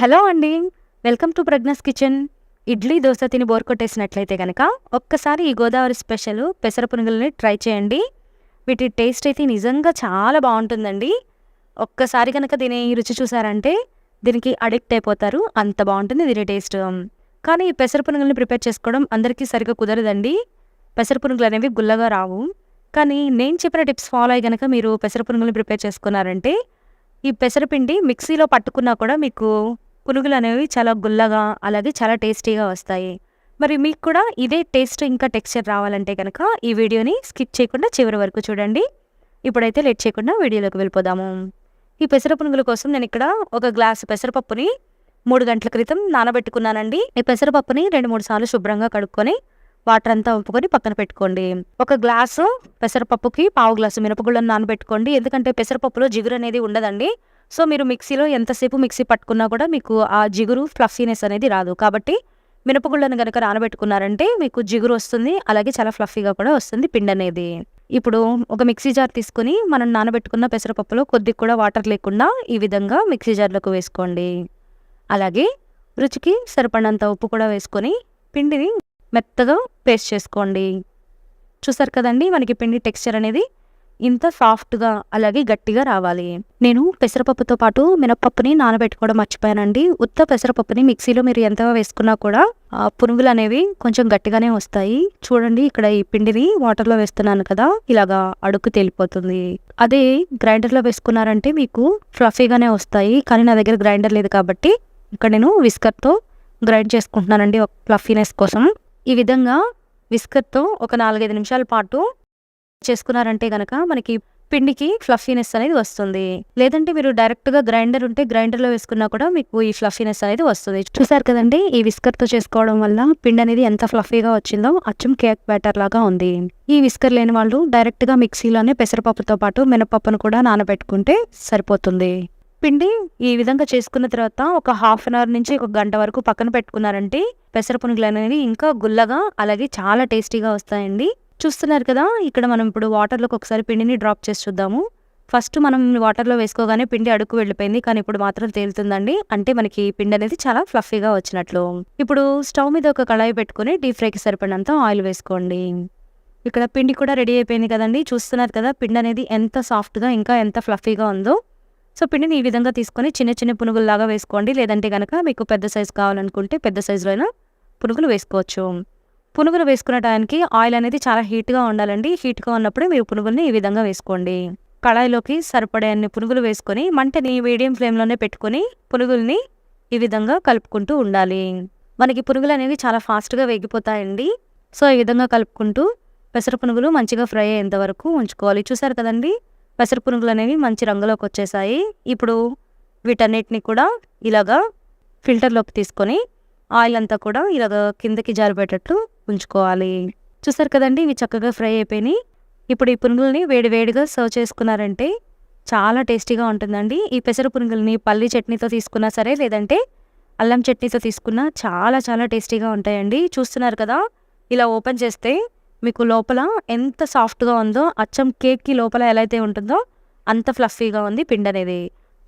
Hello అండి. Welcome to Pragna's kitchen. Idli dosa తిని bore కొట్టేసినట్లయితే కనుక ఒక్కసారి ఈ గోదావరి స్పెషల్ పెసర పునుగులని ట్రై చేయండి. వీటి టేస్ట్ అయితే నిజంగా చాలా బాగుంటుందండి. ఒక్కసారి కనుక దీని రుచి చూసారంటే దీనికి అడిక్ట్ అయిపోతారు. అంత బాగుంటుంది దీని టేస్ట్. కానీ ఈ పెసర పునుగుల్ని ప్రిపేర్ చేసుకోవడం అందరికీ సరిగ్గా కుదరదండి. పెసర పునుగులు అనేవి గుల్లగా రావు. కానీ నేను చెప్పిన టిప్స్ ఫాలో అయ్యి కనుక మీరు పెసర పునుగుల్ని ప్రిపేర్ చేసుకున్నారంటే ఈ పెసరపిండి మిక్సీలో పట్టుకున్నా కూడా మీకు పునుగులు అనేవి చాలా గుల్లగా అలాగే చాలా టేస్టీగా వస్తాయి. మరి మీకు కూడా ఇదే టేస్ట్ ఇంకా టెక్స్చర్ రావాలంటే కనుక ఈ వీడియోని స్కిప్ చేయకుండా చివరి వరకు చూడండి. ఇప్పుడైతే లేట్ చేయకుండా వీడియోలోకి వెళ్ళిపోదాము. ఈ పెసర పునుగుల కోసం నేను ఇక్కడ ఒక గ్లాసు పెసరపప్పుని మూడు గంటల క్రితం నానబెట్టుకున్నానండి. ఈ పెసరపప్పుని రెండు మూడు సార్లు శుభ్రంగా కడుక్కొని వాటర్ అంతా ఉంపుకొని పక్కన పెట్టుకోండి. ఒక గ్లాసు పెసరపప్పుకి పావు గ్లాసు మినపగుళ్ళను నానబెట్టుకోండి. ఎందుకంటే పెసరపప్పులో జిగురు అనేది ఉండదండి. సో మీరు మిక్సీలో ఎంతసేపు మిక్సీ పట్టుకున్నా కూడా మీకు ఆ జిగురు ఫ్లఫీనెస్ అనేది రాదు. కాబట్టి మినపగుళ్ళను కనుక నానబెట్టుకున్నారంటే మీకు జిగురు వస్తుంది అలాగే చాలా ఫ్లఫీగా కూడా వస్తుంది పిండి అనేది. ఇప్పుడు ఒక మిక్సీ జార్ తీసుకుని మనం నానబెట్టుకున్న పెసరపప్పులో కొద్ది కూడా వాటర్ లేకుండా ఈ విధంగా మిక్సీ జార్లోకి వేసుకోండి. అలాగే రుచికి సరిపడినంత ఉప్పు కూడా వేసుకొని పిండిని మెత్తగా పేస్ట్ చేసుకోండి. చూసారు కదండి మనకి పిండి టెక్స్చర్ అనేది ఇంత సాఫ్ట్గా అలాగే గట్టిగా రావాలి. నేను పెసరపప్పుతో పాటు మినపప్పుని నానబెట్టుకోవడం మర్చిపోయానండి. ఉత్త పెసరపప్పుని మిక్సీలో మీరు ఎంత వేసుకున్నా కూడా ఆ పునుగులు అనేవి కొంచెం గట్టిగానే వస్తాయి. చూడండి ఇక్కడ ఈ పిండిని వాటర్లో వేస్తున్నాను కదా ఇలాగా అడుగు తేలిపోతుంది. అదే గ్రైండర్లో వేసుకున్నారంటే మీకు ఫ్లఫీగానే వస్తాయి కానీ నా దగ్గర గ్రైండర్ లేదు కాబట్టి ఇక్కడ నేను విస్కర్తో గ్రైండ్ చేసుకుంటున్నానండి ఒక ఫ్లఫీనెస్ కోసం. ఈ విధంగా విస్కర్తో ఒక నాలుగైదు నిమిషాల పాటు చేసుకున్నారంటే గనక మనకి పిండికి ఫ్లఫీనెస్ అనేది వస్తుంది. లేదంటే మీరు డైరెక్ట్గా గ్రైండర్ ఉంటే గ్రైండర్లో వేసుకున్నా కూడా మీకు ఈ ఫ్లఫీనెస్ అనేది వస్తుంది. చూసారు కదండి ఈ విస్కర్తో చేసుకోవడం వల్ల పిండి అనేది ఎంత ఫ్లఫీగా వచ్చిందో అచ్చం కేక్ బ్యాటర్ లాగా ఉంది. ఈ విస్కర్ లేని వాళ్ళు డైరెక్ట్గా మిక్సీలోనే పెసరపప్పుతో పాటు మినపప్పును కూడా నానబెట్టుకుంటే సరిపోతుంది. పిండి ఈ విధంగా చేసుకున్న తర్వాత ఒక హాఫ్ అన్ అవర్ నుంచి ఒక గంట వరకు పక్కన పెట్టుకున్నారంటే పెసర పునుగులు అనేవి ఇంకా గుల్లగా అలాగే చాలా టేస్టీగా వస్తాయండి. చూస్తున్నారు కదా ఇక్కడ మనం ఇప్పుడు వాటర్లోకి ఒకసారి పిండిని డ్రాప్ చేసి చూద్దాము. ఫస్ట్ మనం వాటర్లో వేసుకోగానే పిండి అడుగు వెళ్ళిపోయింది కానీ ఇప్పుడు మాత్రం తేలుతుందండి. అంటే మనకి పిండి అనేది చాలా ఫ్లఫీగా వచ్చినట్లు. ఇప్పుడు స్టవ్ మీద ఒక కళాయి పెట్టుకుని డీప్ ఫ్రైకి సరిపడినంత ఆయిల్ వేసుకోండి. ఇక్కడ పిండి కూడా రెడీ అయిపోయింది కదండి చూస్తున్నారు కదా పిండి అనేది ఎంత సాఫ్ట్గా ఇంకా ఎంత ఫ్లఫీగా ఉందో. సో పిండిని ఈ విధంగా తీసుకొని చిన్న చిన్న పునుగుల్లాగా వేసుకోండి. లేదంటే కనుక మీకు పెద్ద సైజు కావాలనుకుంటే పెద్ద సైజులో అయినా పునుగులు వేసుకోవచ్చు. పునుగులు వేసుకునేటానికి టైంకి ఆయిల్ అనేది చాలా హీట్గా ఉండాలండి. హీట్గా ఉన్నప్పుడే మీరు పునుగుల్ని ఈ విధంగా వేసుకోండి. కళాయిలోకి సరిపడే అన్ని పునుగులు వేసుకొని మంటని మీడియం ఫ్లేమ్లోనే పెట్టుకొని పునుగుల్ని ఈ విధంగా కలుపుకుంటూ ఉండాలి. మనకి పునుగులు అనేవి చాలా ఫాస్ట్గా వేగిపోతాయండి. సో ఈ విధంగా కలుపుకుంటూ పెసర పునుగులు మంచిగా ఫ్రై అయ్యేంత వరకు ఉంచుకోవాలి. చూసారు కదండి? పెసర పునుగులు అనేవి మంచి రంగులోకి వచ్చేసాయి. ఇప్పుడు వీటన్నిటిని కూడా ఇలాగా ఫిల్టర్లోకి తీసుకొని ఆయిల్ అంతా కూడా ఇలాగ కిందకి జారిపేటట్టు ఉంచుకోవాలి చూసారు కదండి ఇవి చక్కగా ఫ్రై అయిపోయినాయి. ఇప్పుడు ఈ పునుగుల్ని వేడివేడిగా సర్వ్ చేసుకున్నారంటే చాలా టేస్టీగా ఉంటుందండి. ఈ పెసర పునుగుల్ని పల్లి చట్నీతో తీసుకున్నా సరే లేదంటే అల్లం చట్నీతో తీసుకున్నా చాలా చాలా టేస్టీగా ఉంటాయండి. చూస్తున్నారు కదా ఇలా ఓపెన్ చేస్తే మీకు లోపల ఎంత సాఫ్ట్గా ఉందో అచ్చం కేక్కి లోపల ఎలా అయితే ఉంటుందో అంత ఫ్లఫీగా ఉంది పిండి అనేది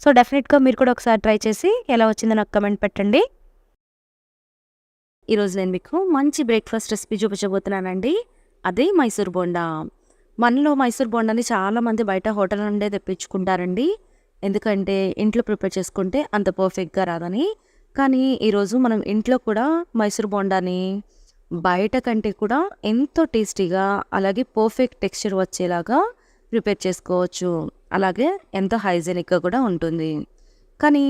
సో డెఫినెట్గా మీరు కూడా ఒకసారి ట్రై చేసి ఎలా వచ్చిందో నాకు కమెంట్ పెట్టండి. ఈరోజు నేను మీకు మంచి బ్రేక్ఫాస్ట్ రెసిపీ చూపించబోతున్నానండి. అదే మైసూర్ బోండా. మనలో మైసూర్ బోండాని చాలామంది బయట హోటల్ నుండే తెప్పించుకుంటారండి. ఎందుకంటే ఇంట్లో ప్రిపేర్ చేసుకుంటే అంత పర్ఫెక్ట్గా రాదని. కానీ ఈరోజు మనం ఇంట్లో కూడా మైసూర్ బోండాని బయట కంటే కూడా ఎంతో టేస్టీగా అలాగే పర్ఫెక్ట్ టెక్స్చర్ వచ్చేలాగా ప్రిపేర్ చేసుకోవచ్చు. అలాగే ఎంతో హైజెనిక్గా కూడా ఉంటుంది. కానీ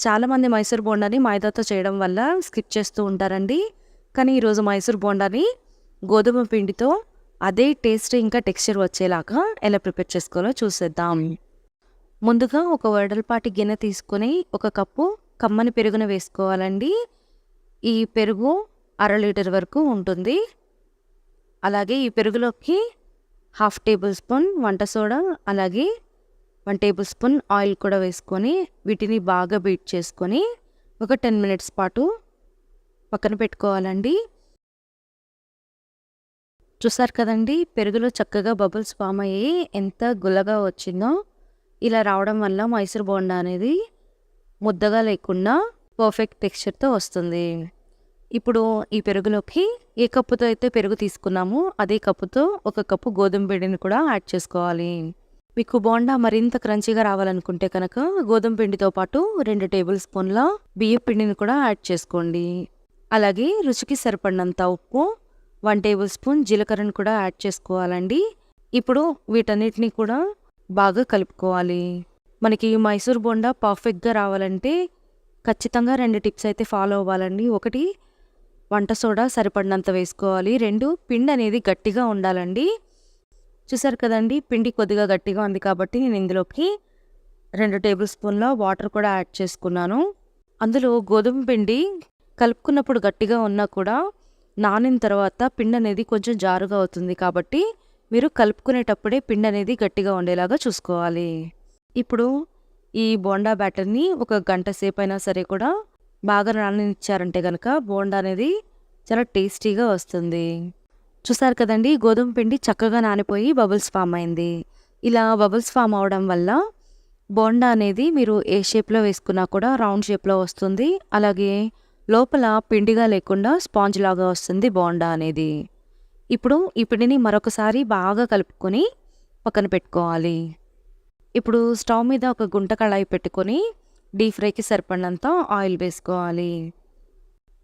చాలామంది మైసూర్ బోండాని మైదాతో చేయడం వల్ల స్కిప్ చేస్తూ ఉంటారండి. కానీ ఈరోజు మైసూర్ బోండాని గోధుమ పిండితో అదే టేస్ట్ ఇంకా టెక్స్చర్ వచ్చేలాగా ఎలా ప్రిపేర్ చేసుకోవాలో చూసేద్దాం. ముందుగా ఒక వడలపాటి గిన్నె తీసుకొని ఒక కప్పు కమ్మని పెరుగును వేసుకోవాలండి. ఈ పెరుగు అర లీటర్ వరకు ఉంటుంది. అలాగే ఈ పెరుగులోకి హాఫ్ టేబుల్ స్పూన్ వంట సోడా అలాగే వన్ టేబుల్ స్పూన్ ఆయిల్ కూడా వేసుకొని వీటిని బాగా బీట్ చేసుకొని ఒక టెన్ మినిట్స్ పాటు పక్కన పెట్టుకోవాలండి. చూసారు కదండి పెరుగులో చక్కగా బబుల్స్ ఫామ్ అయ్యి ఎంత గుల్లగా వచ్చిందో. ఇలా రావడం వల్ల మైసూర్ బోండా అనేది ముద్దగా లేకుండా పర్ఫెక్ట్ టెక్స్చర్తో వస్తుంది. ఇప్పుడు ఈ పెరుగులోకి ఏ కప్పుతో అయితే పెరుగు తీసుకున్నామో అదే కప్పుతో ఒక కప్పు గోధుమ పిండిని కూడా యాడ్ చేసుకోవాలి. మీకు బోండా మరింత క్రంచీగా రావాలనుకుంటే కనుక గోధుమ పిండితో పాటు రెండు టేబుల్ స్పూన్ల బియ్యం పిండిని కూడా యాడ్ చేసుకోండి. అలాగే రుచికి సరిపడినంత ఉప్పు వన్ టేబుల్ స్పూన్ జీలకర్రను కూడా యాడ్ చేసుకోవాలండి. ఇప్పుడు వీటన్నిటిని కూడా బాగా కలుపుకోవాలి. మనకి మైసూర్ బోండా పర్ఫెక్ట్గా రావాలంటే ఖచ్చితంగా రెండు టిప్స్ అయితే ఫాలో అవ్వాలండి. ఒకటి వంట సోడా సరిపడినంత వేసుకోవాలి. రెండు పిండి అనేది గట్టిగా ఉండాలండి. చూసారు కదండి పిండి కొద్దిగా గట్టిగా ఉంది కాబట్టి నేను ఇందులోకి రెండు టేబుల్ స్పూన్ల వాటర్ కూడా యాడ్ చేసుకున్నాను. అందులో గోధుమ పిండి కలుపుకున్నప్పుడు గట్టిగా ఉన్నా కూడా నానిన తర్వాత పిండి అనేది కొంచెం జారుగా అవుతుంది కాబట్టి మీరు కలుపుకునేటప్పుడే పిండి అనేది గట్టిగా ఉండేలాగా చూసుకోవాలి. ఇప్పుడు ఈ బోండా బ్యాటర్ని ఒక గంట సేపు అయినా సరే కూడా బాగా నాననిచ్చారంటే కనుక బోండా అనేది చాలా టేస్టీగా వస్తుంది. చూసారు కదండి గోధుమ పిండి చక్కగా నానిపోయి బబుల్స్ ఫామ్ అయింది. ఇలా బబుల్స్ ఫామ్ అవడం వల్ల బోండా అనేది మీరు ఏ షేప్లో వేసుకున్నా కూడా రౌండ్ షేప్లో వస్తుంది. అలాగే లోపల పిండిగా లేకుండా స్పాంజ్ లాగా వస్తుంది బోండా అనేది. ఇప్పుడు ఈ పిండిని మరొకసారి బాగా కలుపుకొని పక్కన పెట్టుకోవాలి. ఇప్పుడు స్టవ్ మీద ఒక గుంట కళాయి పెట్టుకొని డీప్ ఫ్రైకి సరిపడినంత ఆయిల్ వేసుకోవాలి.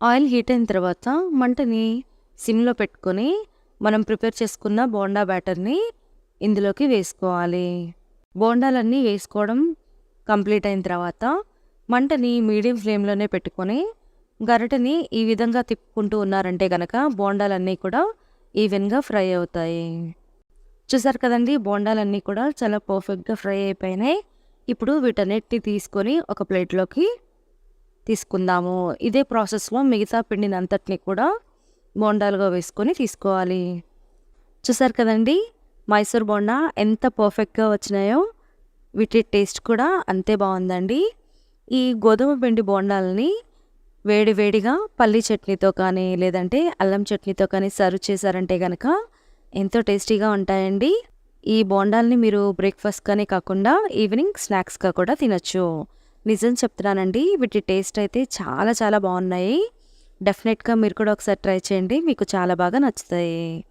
ఆయిల్ హీట్ అయిన తర్వాత మంటని సిమ్లో పెట్టుకొని మనం ప్రిపేర్ చేసుకున్న బోండా బ్యాటర్ని ఇందులోకి వేసుకోవాలి. బోండాలన్నీ వేసుకోవడం కంప్లీట్ అయిన తర్వాత మంటని మీడియం ఫ్లేమ్లోనే పెట్టుకొని గరిటని ఈ విధంగా తిప్పుకుంటూ ఉన్నారంటే కనుక బోండాలన్నీ కూడా ఈవెన్గా ఫ్రై అవుతాయి. చూసారు కదండి బోండాలన్నీ కూడా చాలా పర్ఫెక్ట్గా ఫ్రై అయిపోయినాయి. ఇప్పుడు వీటన్నిటిని తీసుకొని ఒక ప్లేట్లోకి తీసుకుందాము. ఇదే ప్రాసెస్లో మిగతా పిండినంతటిని కూడా బోండాలుగా వేసుకొని తీసుకోవాలి. చూసారు కదండి? మైసూర్ బోండా ఎంత పర్ఫెక్ట్గా వచ్చినాయో వీటి టేస్ట్ కూడా అంతే బాగుందండి. ఈ గోధుమ పిండి బోండాలని వేడివేడిగా పల్లి చట్నీతో కానీ లేదంటే అల్లం చట్నీతో కానీ సర్వ్ చేశారంటే కనుక ఎంతో టేస్టీగా ఉంటాయండి. ఈ బోండాల్ని మీరు బ్రేక్ఫాస్ట్ కానీ కాకుండా ఈవినింగ్ స్నాక్స్గా కూడా తినొచ్చు. నిజం చెప్తున్నానండి వీటి టేస్ట్ అయితే చాలా చాలా బాగున్నాయి. డెఫినెట్గా మీరు కూడా ఒకసారి ట్రై చేయండి. మీకు చాలా బాగా నచ్చుతాయి.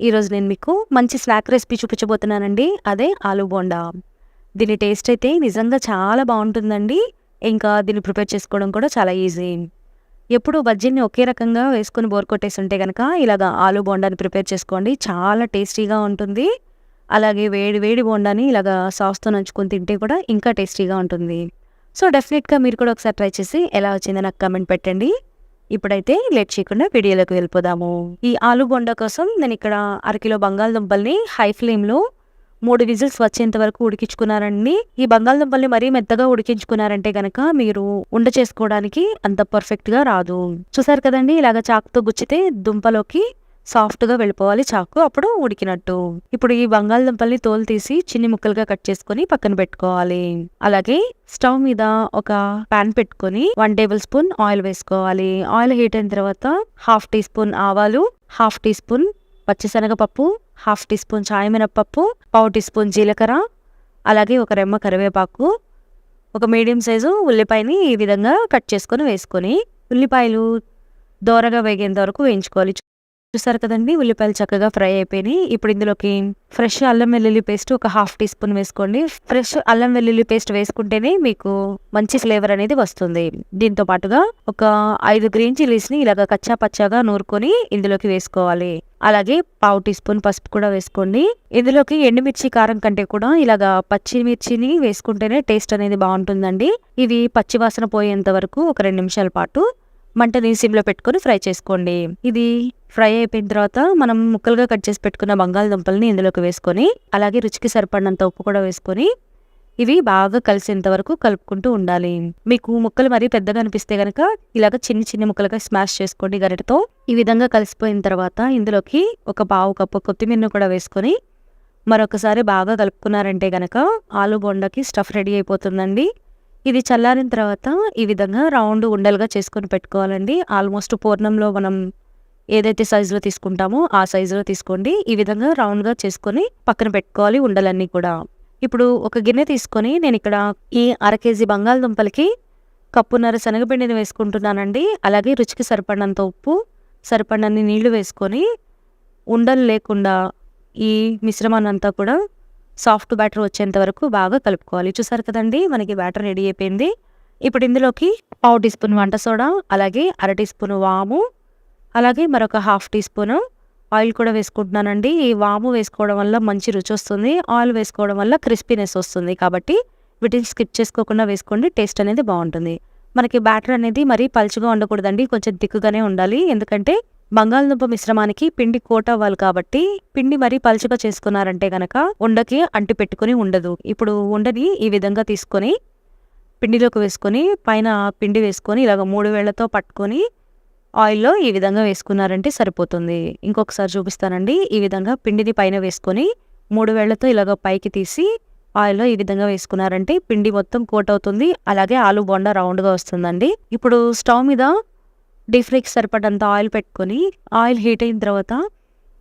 ఈరోజు నేను మీకు మంచి స్నాక్ రెసిపీ చూపించబోతున్నానండి. అదే ఆలూ బోండా. దీని టేస్ట్ అయితే నిజంగా చాలా బాగుంటుందండి. ఇంకా దీన్ని ప్రిపేర్ చేసుకోవడం కూడా చాలా ఈజీ ఎప్పుడు బజ్జీని ఒకే రకంగా వేసుకొని బోర్ కొట్టేసి ఉంటే కనుక ఇలాగా ఆలూ బోండాని ప్రిపేర్ చేసుకోండి. చాలా టేస్టీగా ఉంటుంది. అలాగే వేడి వేడి బోండాని ఇలాగా సాస్తో నంచుకొని తింటే కూడా ఇంకా టేస్టీగా ఉంటుంది. సో డెఫినెట్గా మీరు కూడా ఒకసారి ట్రై చేసి ఎలా వచ్చిందో నాకు కమెంట్ పెట్టండి. ఇప్పుడైతే లేట్ చేయకుండా వీడియోలోకి వెళ్ళిపోదాము. ఈ ఆలు బొండ కోసం నేను ఇక్కడ అరకిలో బంగాళదుంపల్ని హై ఫ్లేమ్లో మూడు విజిల్స్ వచ్చేంత వరకు ఉడికించుకున్నారండి. ఈ బంగాళదుంపల్ని మరీ మెత్తగా ఉడికించుకున్నారంటే గనక మీరు ఉండ చేసుకోవడానికి అంత పర్ఫెక్ట్గా రాదు. చూసారు కదండి ఇలాగ చాకుతో గుచ్చితే దుంపలోకి సాఫ్ట్గా వెళ్ళిపోవాలి చాకు అప్పుడు ఉడికినట్టు. ఇప్పుడు ఈ బంగాళదుంపల్ని తోలు తీసి చిన్ని ముక్కలుగా కట్ చేసుకుని పక్కన పెట్టుకోవాలి. అలాగే స్టవ్ మీద ఒక పాన్ పెట్టుకొని వన్ టేబుల్ స్పూన్ ఆయిల్ వేసుకోవాలి. ఆయిల్ హీట్ అయిన తర్వాత హాఫ్ టీ స్పూన్ ఆవాలు హాఫ్ టీ స్పూన్ పచ్చిశనగపప్పు హాఫ్ టీ స్పూన్ చాయ్ మినప్పప్పు పావు టీ స్పూన్ జీలకర్ర అలాగే ఒక రెమ్మ కరివేపాకు ఒక మీడియం సైజు ఉల్లిపాయని ఈ విధంగా కట్ చేసుకొని వేసుకొని ఉల్లిపాయలు దోరగా వేగేంత వరకు వేయించుకోవాలి. చూసారు కదండి? ఉల్లిపాయలు చక్కగా ఫ్రై అయిపోయినాయి. ఇప్పుడు ఇందులోకి ఫ్రెష్ అల్లం వెల్లుల్లి పేస్ట్ ఒక హాఫ్ టీ స్పూన్ వేసుకోండి. ఫ్రెష్ అల్లం వెల్లుల్లి పేస్ట్ వేసుకుంటేనే మీకు మంచి ఫ్లేవర్ అనేది వస్తుంది. దీంతో పాటుగా ఒక ఐదు గ్రీన్ చిల్లీస్ని ఇలాగ కచ్చా పచ్చాగా నూరుకొని ఇందులోకి వేసుకోవాలి. అలాగే పావు టీ స్పూన్ పసుపు కూడా వేసుకోండి. ఇందులోకి ఎండుమిర్చి కారం కంటే కూడా ఇలాగా పచ్చిమిర్చిని వేసుకుంటేనే టేస్ట్ అనేది బాగుంటుందండి. ఇవి పచ్చివాసన పోయేంత వరకు ఒక రెండు నిమిషాల పాటు మంటని సిమ్లో పెట్టుకొని ఫ్రై చేసుకోండి. ఇది ఫ్రై అయిపోయిన తర్వాత మనం ముక్కలుగా కట్ చేసి పెట్టుకున్న బంగాళదుంపల్ని ఇందులోకి వేసుకొని అలాగే రుచికి సరిపడినంత ఉప్పు కూడా వేసుకొని ఇవి బాగా కలిసేంత వరకు కలుపుకుంటూ ఉండాలి. మీకు ముక్కలు మరీ పెద్దగా అనిపిస్తే గనక ఇలాగ చిన్ని చిన్ని ముక్కలుగా స్మాష్ చేసుకోండి గరిటతో. ఈ విధంగా కలిసిపోయిన తర్వాత ఇందులోకి ఒక పావు కప్పు కొత్తిమీరను కూడా వేసుకొని మరొకసారి బాగా కలుపుకున్నారంటే గనక ఆలు బొండకి స్టఫ్ రెడీ అయిపోతుందండి. ఇది చల్లారిన తర్వాత ఈ విధంగా రౌండ్ ఉండలుగా చేసుకొని పెట్టుకోవాలండి. ఆల్మోస్ట్ పూర్ణంలో మనం ఏదైతే సైజులో తీసుకుంటామో ఆ సైజులో తీసుకోండి. ఈ విధంగా రౌండ్గా చేసుకొని పక్కన పెట్టుకోవాలి ఉండలన్నీ కూడా. ఇప్పుడు ఒక గిన్నె తీసుకొని నేను ఇక్కడ ఈ అర కేజీ బంగాళదుంపలకి కప్పున్నర శనగపిండిని వేసుకుంటున్నానండి. అలాగే రుచికి సరిపడినంత ఉప్పు సరిపడినన్ని నీళ్ళు వేసుకొని ఉండలు లేకుండా ఈ మిశ్రమాన్ని అంతా కూడా సాఫ్ట్ బ్యాటర్ వచ్చేంత వరకు బాగా కలుపుకోవాలి. చూసారు కదండి మనకి బ్యాటర్ రెడీ అయిపోయింది. ఇప్పుడు ఇందులోకి పావు టీ స్పూన్ వంట సోడా అలాగే అర టీ స్పూన్ వాము అలాగే మరొక హాఫ్ టీ స్పూను ఆయిల్ కూడా వేసుకుంటున్నానండి. ఈ వాము వేసుకోవడం వల్ల మంచి రుచి వస్తుంది. ఆయిల్ వేసుకోవడం వల్ల క్రిస్పీనెస్ వస్తుంది కాబట్టి వీటిని స్కిప్ చేసుకోకుండా వేసుకోండి. టేస్ట్ అనేది బాగుంటుంది. మనకి బ్యాటర్ అనేది మరీ పలుచుగా ఉండకూడదండి. కొంచెం దిక్కుగానే ఉండాలి. ఎందుకంటే బంగాళదుంప మిశ్రమానికి పిండి కోట్ అవ్వాలి కాబట్టి పిండి మరీ పలుచగా చేసుకున్నారంటే గనక ఉండకి అంటి పెట్టుకుని ఉండదు. ఇప్పుడు ఉండని ఈ విధంగా తీసుకొని పిండిలోకి వేసుకొని పైన పిండి వేసుకొని ఇలాగ మూడు వేళ్ళతో పట్టుకొని ఆయిల్లో ఈ విధంగా వేసుకున్నారంటే సరిపోతుంది. ఇంకొకసారి చూపిస్తానండి. ఈ విధంగా పిండిని పైన వేసుకొని మూడు వేళ్ళతో ఇలాగ పైకి తీసి ఆయిల్లో ఈ విధంగా వేసుకున్నారంటే పిండి మొత్తం కోట్ అవుతుంది అలాగే ఆలు బొండా రౌండ్గా వస్తుందండి. ఇప్పుడు స్టవ్ మీద డీప్ ఫ్రైకి సరిపడంత ఆయిల్ పెట్టుకొని ఆయిల్ హీట్ అయిన తర్వాత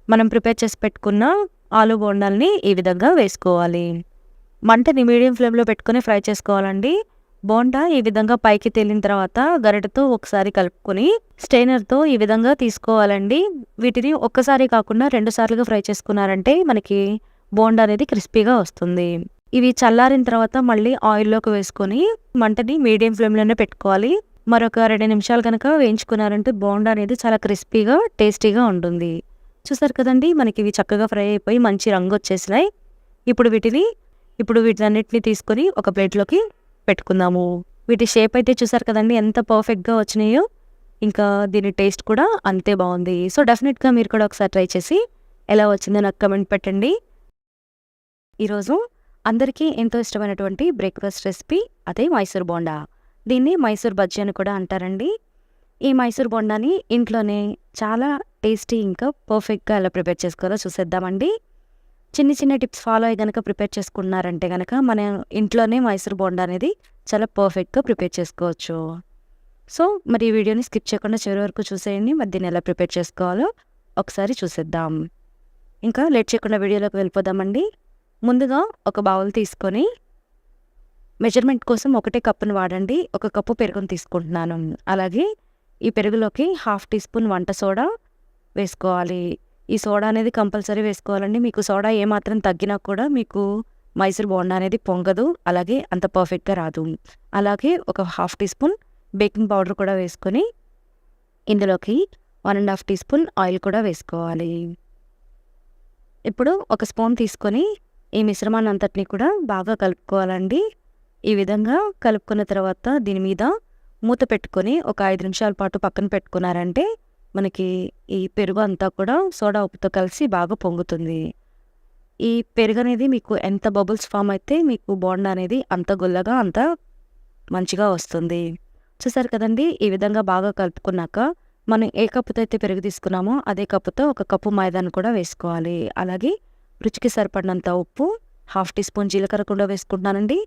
మనం ప్రిపేర్ చేసి పెట్టుకున్న ఆలు బోండాల్ని ఈ విధంగా వేసుకోవాలి. మంటని మీడియం ఫ్లేమ్లో పెట్టుకొని ఫ్రై చేసుకోవాలండి. బోండా ఈ విధంగా పైకి తేలిన తర్వాత గరిటతో ఒకసారి కలుపుకొని స్టెయినర్తో ఈ విధంగా తీసుకోవాలండి. వీటిని ఒక్కసారి కాకుండా రెండు సార్లుగా ఫ్రై చేసుకున్నారంటే మనకి బోండా అనేది క్రిస్పీగా వస్తుంది. ఇవి చల్లారిన తర్వాత మళ్ళీ ఆయిల్లోకి వేసుకొని మంటని మీడియం ఫ్లేమ్లోనే పెట్టుకోవాలి. మరొక రెండు నిమిషాలు కనుక వేయించుకున్నారంటే బోండా అనేది చాలా క్రిస్పీగా టేస్టీగా ఉంటుంది. చూసారు కదండి మనకి ఇవి చక్కగా ఫ్రై అయిపోయి మంచి రంగు వచ్చేసినాయి. ఇప్పుడు వీటిని ఇప్పుడు వీటన్నిటిని తీసుకొని ఒక ప్లేట్లోకి పెట్టుకుందాము. వీటి షేప్ అయితే చూసారు కదండి ఎంత పర్ఫెక్ట్గా వచ్చినాయో. ఇంకా దీని టేస్ట్ కూడా అంతే బాగుంది. సో డెఫినెట్గా మీరు కూడా ఒకసారి ట్రై చేసి ఎలా వచ్చిందో నాకు కమెంట్ పెట్టండి. ఈరోజు అందరికీ ఎంతో ఇష్టమైనటువంటి బ్రేక్ఫాస్ట్ రెసిపీ అదే మైసూర్ బోండా. దీన్ని మైసూర్ బజ్జీ అని కూడా అంటారండి. ఈ మైసూర్ బోండాని ఇంట్లోనే చాలా టేస్టీ ఇంకా పర్ఫెక్ట్గా ఎలా ప్రిపేర్ చేసుకోవాలో చూసేద్దామండి. చిన్న చిన్న టిప్స్ ఫాలో అయ్యి కనుక ప్రిపేర్ చేసుకున్నారంటే కనుక మన ఇంట్లోనే మైసూర్ బోండా అనేది చాలా పర్ఫెక్ట్గా ప్రిపేర్ చేసుకోవచ్చు. సో మరి ఈ వీడియోని స్కిప్ చేయకుండా చివరి వరకు చూసేయండి. మరి దీన్ని ఎలా ప్రిపేర్ చేసుకోవాలో ఒకసారి చూసేద్దాం. ఇంకా లేట్ చేయకుండా వీడియోలోకి వెళ్ళిపోదామండి. ముందుగా ఒక బౌల్ తీసుకొని మెజర్మెంట్ కోసం ఒకటే కప్పును వాడండి. ఒక కప్పు పెరుగును తీసుకుంటున్నాను. అలాగే ఈ పెరుగులోకి హాఫ్ టీ స్పూన్ వంట సోడా వేసుకోవాలి. ఈ సోడా అనేది కంపల్సరీ వేసుకోవాలండి. మీకు సోడా ఏమాత్రం తగ్గినా కూడా మీకు మైసూర్ బోండా అనేది పొంగదు. అలాగే అంత పర్ఫెక్ట్గా రాదు. అలాగే ఒక half teaspoon baking powder కూడా వేసుకొని ఇందులోకి one and half teaspoon oil కూడా వేసుకోవాలి. ఇప్పుడు ఒక స్పూన్ తీసుకొని ఈ మిశ్రమాన్ని అంతటిని కూడా బాగా కలుపుకోవాలండి. ఈ విధంగా కలుపుకున్న తర్వాత దీని మీద మూత పెట్టుకొని ఒక ఐదు నిమిషాల పాటు పక్కన పెట్టుకున్నారంటే మనకి ఈ పెరుగు అంతా కూడా సోడా ఉప్పుతో కలిసి బాగా పొంగుతుంది. ఈ పెరుగు అనేది మీకు ఎంత బబుల్స్ ఫామ్ అయితే మీకు బోండా అనేది అంత గుల్లగా అంత మంచిగా వస్తుంది. చూసారు కదండి ఈ విధంగా బాగా కలుపుకున్నాక మనం ఏ కప్పుతో అయితే పెరుగు తీసుకున్నామో అదే కప్పుతో ఒక కప్పు మైదాను కూడా వేసుకోవాలి. అలాగే రుచికి సరిపడినంత ఉప్పు హాఫ్ టీ స్పూన్ జీలకర్ర కూడా వేసుకుంటున్నానండి.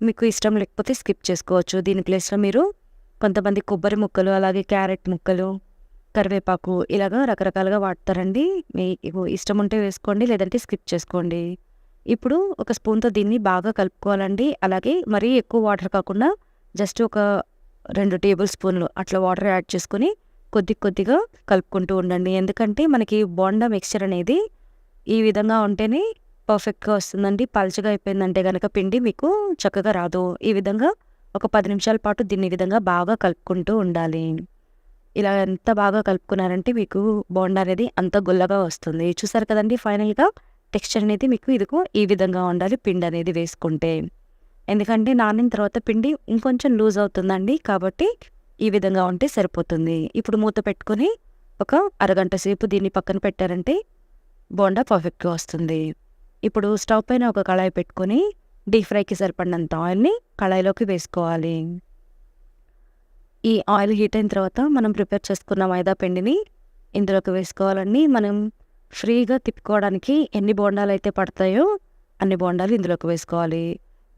మీకు ఇష్టం లేకపోతే స్కిప్ చేసుకోవచ్చు. దీని ప్లేస్లో మీరు కొంతమంది కొబ్బరి ముక్కలు అలాగే క్యారెట్ ముక్కలు కరివేపాకు ఇలాగ రకరకాలుగా వాడతారండి. మీకు ఇష్టం ఉంటే వేసుకోండి లేదంటే స్కిప్ చేసుకోండి. ఇప్పుడు ఒక స్పూన్తో దీన్ని బాగా కలుపుకోవాలండి. అలాగే మరీ ఎక్కువ వాటర్ కాకుండా జస్ట్ ఒక రెండు టేబుల్ స్పూన్లు అట్లా వాటర్ యాడ్ చేసుకొని కొద్ది కొద్దిగా కలుపుకుంటూ ఉండండి. ఎందుకంటే మనకి బోండా మిక్చర్ అనేది ఈ విధంగా ఉంటేనే పర్ఫెక్ట్గా వస్తుందండి. పల్చగా అయిపోయిందంటే కనుక పిండి మీకు చక్కగా రాదు. ఈ విధంగా ఒక పది నిమిషాల పాటు దీన్ని విధంగా బాగా కలుపుకుంటూ ఉండాలి. ఇలా ఎంత బాగా కలుపుకున్నారంటే మీకు బోండా అనేది అంత గుల్లగా వస్తుంది. చూసారు కదండి ఫైనల్గా టెక్స్చర్ అనేది మీకు ఇదికు ఈ విధంగా ఉండాలి పిండి అనేది వేసుకుంటే. ఎందుకంటే నానిన తర్వాత పిండి ఇంకొంచెం లూజ్ అవుతుందండి కాబట్టి ఈ విధంగా ఉంటే సరిపోతుంది. ఇప్పుడు మూత పెట్టుకొని ఒక అరగంట సేపు దీన్ని పక్కన పెట్టారంటే బోండా పర్ఫెక్ట్గా వస్తుంది. ఇప్పుడు స్టవ్ పైన ఒక కళాయి పెట్టుకొని డీప్ ఫ్రైకి సరిపడినంత ఆయిల్ని కళాయిలోకి వేసుకోవాలి. ఈ ఆయిల్ హీట్ అయిన తర్వాత మనం ప్రిపేర్ చేసుకున్న మైదా పిండిని ఇందులోకి వేసుకోవాలండి. మనం ఫ్రీగా తిప్పుకోవడానికి ఎన్ని బోండాలు అయితే పడతాయో అన్ని బోండాలు ఇందులోకి వేసుకోవాలి.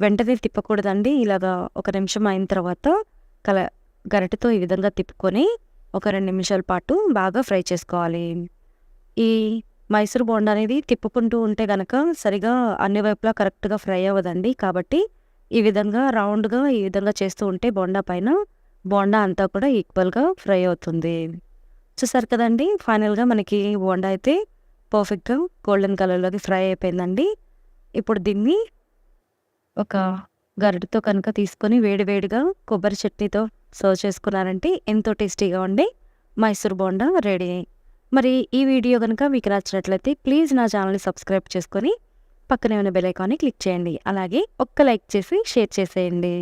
వెంటనే తిప్పకూడదండి. ఇలాగా ఒక నిమిషం అయిన తర్వాత కల గరిటెతో ఈ విధంగా తిప్పుకొని ఒక రెండు నిమిషాల పాటు బాగా ఫ్రై చేసుకోవాలి. ఈ మైసూర్ బోండా అనేది తిప్పుకుంటూ ఉంటే గనక సరిగా అన్ని వైపులా కరెక్ట్గా ఫ్రై అవ్వదండి. కాబట్టి ఈ విధంగా రౌండ్గా ఈ విధంగా చేస్తూ ఉంటే బోండా పైన బోండా అంతా కూడా ఈక్వల్‌గా ఫ్రై అవుతుంది. చూసారు కదండి ఫైనల్‌గా మనకి బోండా అయితే పర్ఫెక్ట్‌గా గోల్డెన్ కలర్‌లోకి ఫ్రై అయిపోయిందండి. ఇప్పుడు దీన్ని ఒక గరిటెతో కనుక తీసుకొని వేడివేడిగా కొబ్బరి చట్నీతో సర్వ్ చేసుకున్నారంటే ఎంతో టేస్టీగా ఉండే మైసూర్ బోండా రెడీ. మరి ఈ వీడియో గనుక మీకు నచ్చినట్లయితే ప్లీజ్ నా ఛానల్‌ని సబ్స్క్రైబ్ చేసుకొని పక్కనే ఉన్న బెల్ ఐకాన్‌ని క్లిక్ చేయండి. అలాగే ఒక్క లైక్ చేసి షేర్ చేసేయండి.